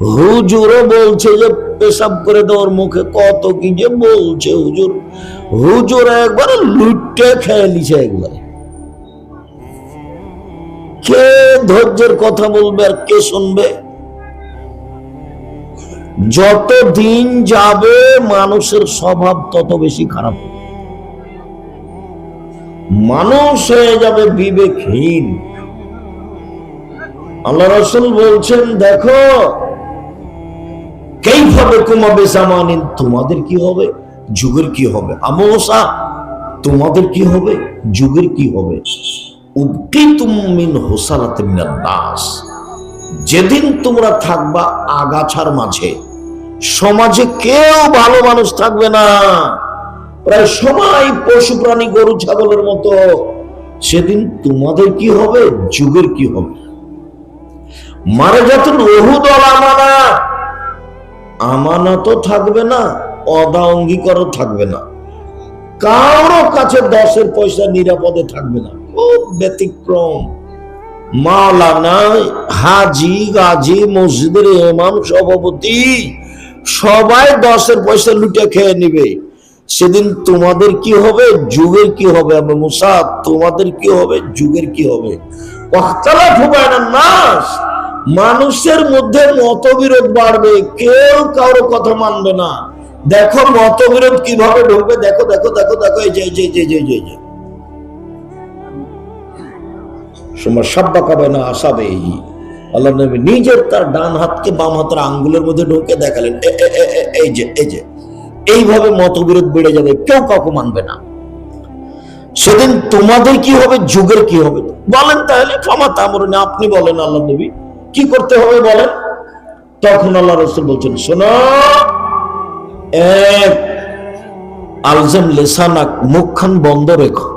হুজুরও বলছে যে পেশাব করে দেওয়ার মুখে কত কি যে বলছে হুজুর। হুজুর একবার লুটে খেয়ে নিছে একবারে। কে ধৈর্যের কথা বলবে আর কে শুনবে? যত দিন যাবে মানুষের স্বভাব তত বেশি খারাপ। মানুষ হয়ে যাবে বিবেকহীন। আল্লাহ রসুল বলছেন, দেখো কেইভাবে জামানিন? তোমাদের কি হবে? যুগের কি হবে? আমসা, তোমাদের কি হবে? যুগের কি হবে? যেদিন তোমরা থাকবা আগাছার মাঝে, সমাজে কেউ ভালো মানুষ থাকবে না। প্রায় সবাই পশু, প্রাণী, গরু, ছাগলের মতো। সেদিন তোমাদের কি হবে? যুগের কি হবে? মারা যত রহুদল আমানা। আমানত থাকবে না অদা অঙ্গীকারও থাকবে না। কারও কাছে দশের পয়সা নিরাপদে থাকবে না। খুব ব্যতিক্রম। মাওলানা হাজি মসজিদের ইমাম, সভাপতি, সবাই দশের পয়সা লুটে খেয়ে নিবে। সেদিন তোমাদের কি হবে? যুগের কি হবে? আমি তোমাদের কি হবে? যুগের কি হবে? নাস মানুষের মধ্যে মতবিরোধ বাড়বে, কেউ কারও কথা মানবে না। দেখো মতবিরোধ কীভাবে ঢুকবে, দেখো দেখো দেখো দেখো, এই যে এই যে যে সময় না আসাবে এই আল্লাহ নবী নিজের তার ডান হাতকে বাম হাতের আঙ্গুলের মধ্যে ঢুকে দেখালেন এই যে এই যে। এইভাবে মতবিরোধ বেড়ে যাবে, কেউ কাউকে মানবে না। সেদিন তোমাদের কি হবে, যুগের কি হবে? বলেন তাহলে, ক্ষমা তামরুন আপনি বলেন আল্লাহ নবী। কি করতে হবে বলেন? তখন আল্লাহ রসুল বলছেন, শোনো আলজেম লেসানাক মুখখান বন্ধ রেখো।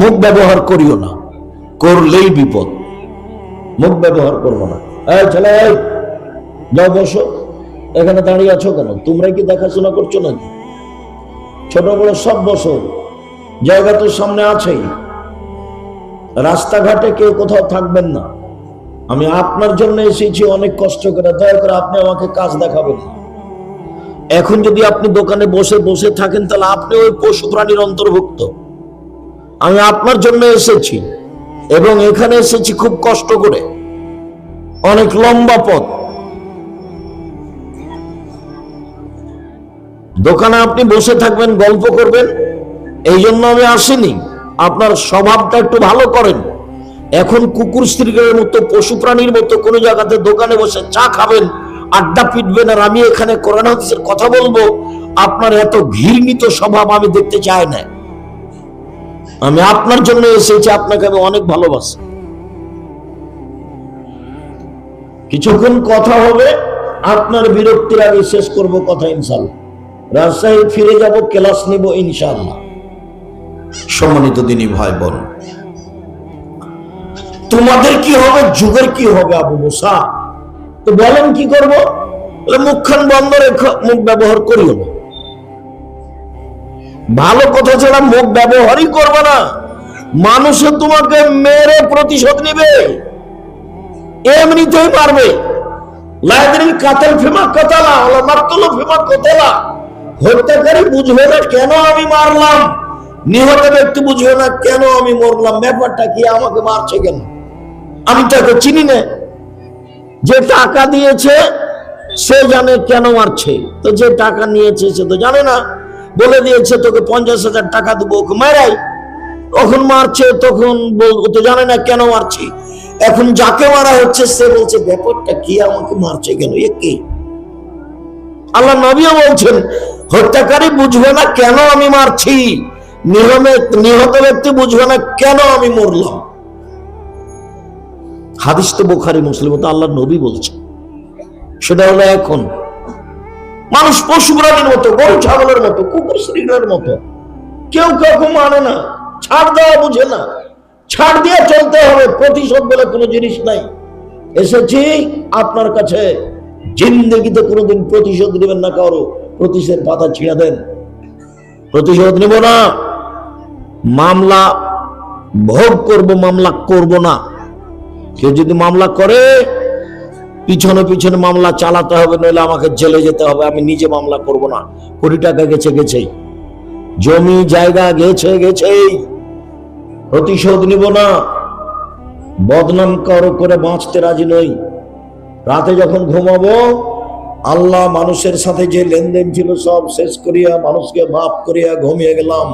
মুখ ব্যবহার করিও না, করলেই বিপদ। মুখ ব্যবহার করব না। ছেলে যাও বসো। এখানে দাঁড়িয়ে আছো কেন? তোমরা কি দেখাশোনা করছ নাকি? ছোট বড় সব বসো। জায়গা তো সামনে আছেই। রাস্তাঘাটে কেউ কোথাও থাকবেন না। আমি আপনার জন্য এসেছি, অনেক কষ্ট করে। দয়া করে আপনি আমাকে কাজ দেখাবেন। এখন যদি আপনি দোকানে বসে বসে থাকেন, তাহলে আপনি ওই পশু প্রাণীর অন্তর্ভুক্ত। আমি আপনার জন্য এসেছি এবং এখানে এসেছি খুব কষ্ট করে। অনেক লম্বা পথ। দোকানে আপনি বসে থাকবেন, গল্প করবেন এই জন্য আমি আসিনি। আপনার স্বভাবটা একটু ভালো করেন। এখন কুকুর স্ত্রীর মতো পশু প্রাণীর মতো কোনো জায়গাতে দোকানে বসে চা খাবেন, আড্ডা পিটবেন, আর আমি এখানে করোনা হাদিসের কথা বলব, আপনার এত ঘৃণিত স্বভাব আমি দেখতে চাই না। আমি আপনার জন্য এসেছি, আপনাকে আমি অনেক ভালোবাসি। কিছুক্ষণ কথা হবে, আপনার বিরক্তির আগে শেষ করব কথা ইনশাল্লাহ রাজশাহী ফিরে যাব, ক্লাস নিব ইনশাল্লাহ সম্মানিত দিনী ভাই বোন তোমাদের কি হবে? যুগের কি হবে আবু মুসা? তো বলেন কি করব? মুখখান বন্ধ রেখো, মুখ ব্যবহার করিও না। ভালো কথা ছাড়া মুখ ব্যবহারই করবে না। মানুষে তোমাকে মেরে প্রতিশোধ নেবে। এমনিতেই মারবে। লাইব্রেরির কাতাল ফেমা কতালা হলো মারতলো ফেমা কতালা। হত্যাকারী বুঝবে না কেন আমি মারলাম। নিহত ব্যক্তি বুঝবে না কেন আমি মরলাম। ব্যাপারটা কি আমাকে মারছে কেন? আমি তাকে চিনি না। যে টাকা দিয়েছে, সে জানে কেন মারছে। তো যে টাকা নিয়েছে, সে তো জানে না। বলে দিয়েছে, তোকে পঞ্চাশ হাজার টাকা দেবো, ওকে মারাই। তখন মারছে, তখন তো জানে না কেন মারছি। এখন যাকে মারা হচ্ছে, সে বলছে, ব্যাপারটা কি আমাকে মারছে কেন? এ কে? আল্লাহ নবীও বলছেন, হত্যাকারী বুঝবে না কেন আমি মারছি। নিহত ব্যক্তি বুঝবে না কেন আমি মরলাম। হাদিস তো বোখারি মুসলিম তো আল্লাহ নবী বলছে। সেটা হলো এখন। মানুষ পশু প্রাণীর মতো, গরু, ছাগলের মতো, কুকুর শ্রীনের মতো। কেউ কাউকে মানে না, ছাড় দেওয়া বুঝে না। ছাড় দিয়ে চলতে হবে, প্রতিশোধ বলে কোনো জিনিস নাই। এসেছি আপনার কাছে। জিন্দগিতে কোনোদিন প্রতিশোধ নেবেন না কারও প্রতিশোধ পাতা ছিঁড়ে দেন। প্রতিশোধ নেব না। মামলা ভোগ করব, মামলা করব না। কেউ যদি মামলা করে, পিছনে পিছনে মামলা চালাতে হবে, নইলে আমাকে জেলে যেতে হবে, আমি নিজে মামলা করব না। কোটি টাকা গেছে, গেছেই। জমি জায়গা গেছে, গেছেই। প্রতিশোধ নিব না। বদনাম করো করে বাঁচতে রাজি নই। রাতে যখন ঘুমাবো, আল্লাহ মানুষের সাথে যে লেনদেন ছিল সব শেষ করিয়া মানুষকে মাফ করিয়া ঘুমিয়ে গেলাম।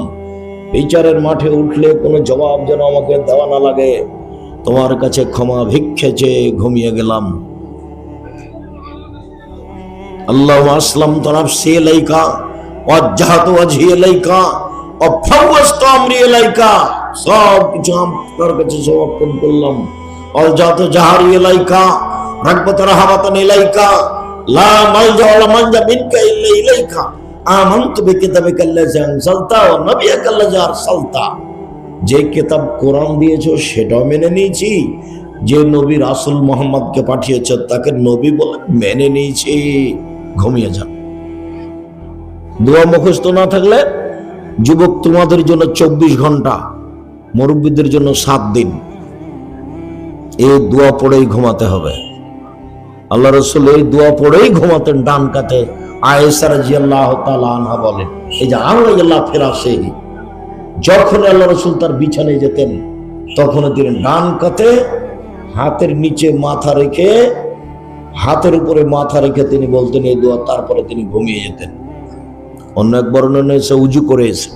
বিচারের মাঠে উঠলে কোনো জবাব যেন আমাকে দেওয়া না লাগে। তোমার কাছে ক্ষমা ভিক্ষে চেয়ে ঘুমিয়ে গেলাম। আল্লাহ আসলাম তরফ সে লাইকা অজ্জাহাত অঝিয়ে লাইকা অফাওয়াস্ত আমরি লাইকা সব কিছু আপনার কাছে সমর্পণ করলাম। অলজাত জাহারি লাইকা রাগবত রাহাবাতান ইলাইকা লা মালজা ওয়ালা মানজা মিনকা ইল্লা ইলাইকা, আমানতু বিকিতাবিকা আল্লাযী আনসালতা ওয়া নাবিয়াকা আল্লাযী আরসালতা। যে কেতাব কোরআন দিয়েছ সেটাও মেনে নিয়েছি। যে নবী রাসূল মোহাম্মদকে পাঠিয়েছ তাকে নবী বলে মেনে নিয়েছি। ঘুমিয়ে যান দোয়া মুখস্থ না থাকলে যুবক তোমাদের জন্য চব্বিশ ঘণ্টা, মুরব্বীদের জন্য সাত দিন। এই দোয়া পড়েই ঘুমাতে হবে। আল্লাহ রসুল এই দোয়া পড়েই ঘুমাতেন ডান কাতে। আয়েসার জিয়াল্লাহ আনহা বলেন, এই যে আল্লাহ ফেরা সেই যখন আল্লাহ রসুল তার বিছানায় যেতেন, তখন তিনি ডান কাতে হাতের নিচে মাথা রেখে, হাতের উপরে মাথা রেখে তিনি বলতেন এই দোয়া। তারপরে তিনি ঘুমিয়ে যেতেন। অন্য এক বর্ণনা এসে উজু করে এসে,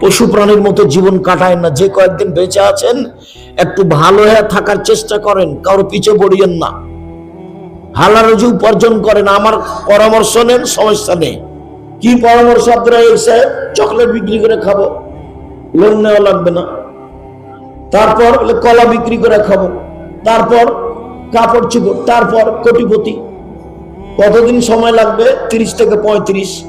পশু প্রাণীর মতো জীবন কাটায় না। যে কয়েকদিন বেঁচে আছেন, একটু ভালো হয়ে থাকার চেষ্টা করেন, কারও পিছে পড়িয়েন না। হালাল রুজি উপার্জন করেন, আমার পরামর্শ নেন, সমস্যা নেই। কি পরামর্শ আপনারা এসে চকলেট বিক্রি করে খাব। লোন নেওয়া লাগবে না। তারপর কলা বিক্রি করে খাব। তারপর কাপড় চুপড়, তারপর কোটিপতি। কতদিন সময় লাগবে? তিরিশ থেকে পঁয়ত্রিশ।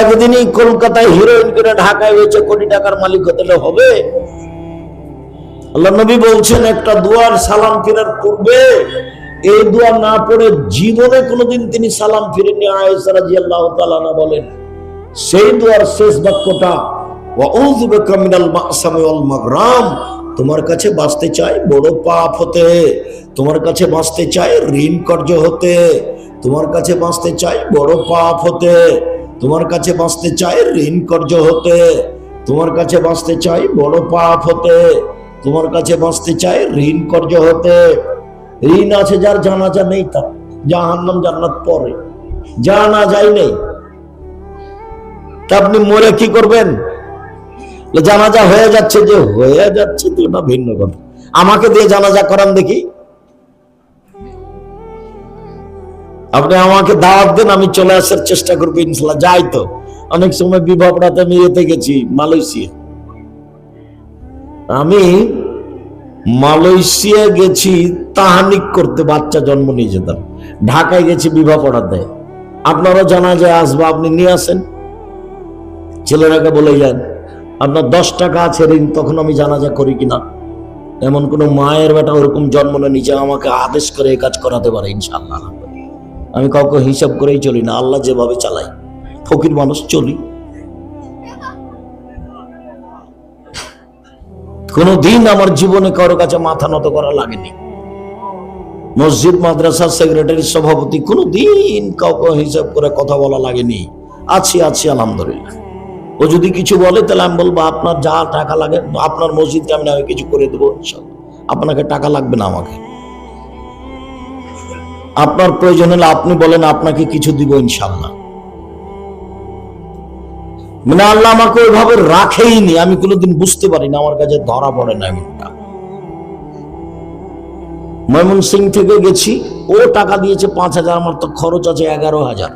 একদিনই কলকাতায় হিরোইন করে ঢাকায় হয়েছে কোটি টাকার মালিক হতে হবে। আল্লাহ নবী বলছেন, একটা দুয়ার সালাম ফেরার পূর্বে এই দুয়ার না পড়ে জীবনে কোনোদিন তিনি সালাম ফিরেননি, আয়েশা রাদিয়াল্লাহু তাআলা না বলেন। সেই দোয়ার শেষ বাক্যটা তোমার কাছে বাঁচতে চাই বড় পাপ হতে, তোমার কাছে বাঁচতে চাই ঋণ কর্য হতে, তোমার কাছে বাঁচতে চাই বড় পাপ হতে, তোমার কাছে বাঁচতে চাই ঋণ কর্য হতে, তোমার কাছে বাঁচতে চাই বড় পাপ হতে, তোমার কাছে বাঁচতে চাই ঋণ কর্য হতে। ঋণ আছে যার জানাজা নেই তার, জাহান্নাম জান্নাত পরে। জানা যায় নেই। তা আপনি মরে কি করবেন? জানাজা হয়ে যাচ্ছে যে হয়ে যাচ্ছে না, ভিন্ন কথা। আমাকে দিয়ে জানাজা করান দেখি। আপনি আমাকে দাওয়াত দেন, আমি চলে আসার চেষ্টা করব, ইনশাল্লাহ। যাই তো। অনেক সময় বিবাহ আমি এতে গেছি, মালয়েশিয়া। আমি মালয়েশিয়া গেছি, তাহানিক করতে বাচ্চা জন্ম নিয়ে যেতাম। ঢাকায় গেছি বিবাহ পড়াতে। আপনারও জানা যায় আসব, আপনি নিয়ে আসেন। ছেলেরাকে বলে যান আপনার দশ টাকা আছে ঋণ, তখন আমি জানাজা করি কিনা? এমন কোন মায়ের বেটা ওরকম জন্ম না নিজে আমাকে আদেশ করে কাজ করাতে পারে ইনশাল্লাহ আমি কাউকে হিসাব করেই চলি না, আল্লাহ যেভাবে চালাই, ফকির মানুষ চলি। কোনদিন আমার জীবনে কারও কাছে মাথা নত করা লাগেনি। মসজিদ, মাদ্রাসা, সেক্রেটারি, সভাপতি, কোনদিন কাউকে হিসাব করে কথা বলা লাগেনি। আছি আছি, আলহামদুলিল্লাহ। ও যদি কিছু বলে, তাহলে আমি বলব, আপনার যা টাকা লাগে, আপনার মসজিদকে আমি না কিছু করে দেবো আপনাকে টাকা লাগবে না আমাকে। আপনার প্রয়োজন হলে আপনি বলেন, আপনাকে কিছু দিব ইনশাল্লাহ মানে আল্লাহ আমাকে ওইভাবে রাখেইনি, আমি কোনোদিন বুঝতে পারি না আমার কাছে ধরা পড়ে না এমনটা। ময়মন সিং থেকে গেছি, ও টাকা দিয়েছে পাঁচ হাজার, আমার তো খরচ আছে এগারো হাজার।